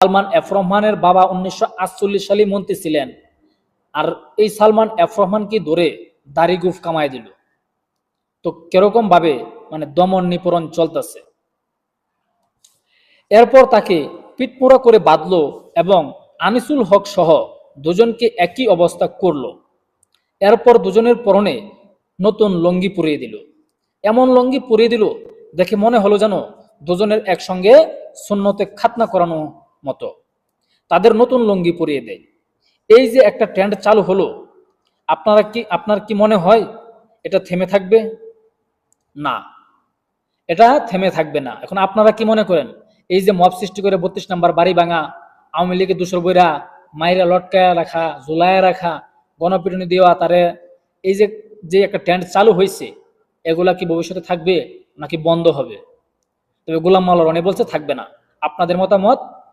Salman F রহমানের বাবা উনিশশো আটচল্লিশ সালে মন্ত্রী ছিলেন। আর এই সালমান এফ রহমানকে ধরে দাড়ি কামাই দিল। তো কীরকম ভাবে মানে দমন নিপরণ চলতেছে। এরপর তাকে পিটমোড়া করে বাঁধলো এবং আনিসুল হক সহ দুজনকে একই অবস্থা করল। এরপর দুজনের পরনে নতুন লঙ্গি পরিয়ে দিল। এমন লঙ্গি পরিয়ে দিল, দেখে মনে হলো যেন দুজনের একসঙ্গে সুন্নতে খাতনা করানো মতো। তাদের নতুন লুঙ্গি পরিয়ে দেয় এই যে একটা ট্রেন্ড চালু হলো, আপনারা কি, আপনার কি মনে হয় এটা থেমে থাকবে? না। এটা থেমে থাকবে না। এখন আপনারা কি মনে করেন? এই যে মব সৃষ্টি করে বত্রিশ নাম্বার বাড়ি ভাঙা, আওয়ামী লীগের দুশোর বইরা মাইরা লটকায়া রাখা, ঝুলায় রাখা, গণপিটুনি দেওয়া, তারে এই যে যে একটা ট্রেন্ড চালু হয়েছে এগুলা কি ভবিষ্যতে থাকবে নাকি বন্ধ হবে? তবে গোলাম মাল রনি বলছে থাকবে না। আপনাদের মতামত?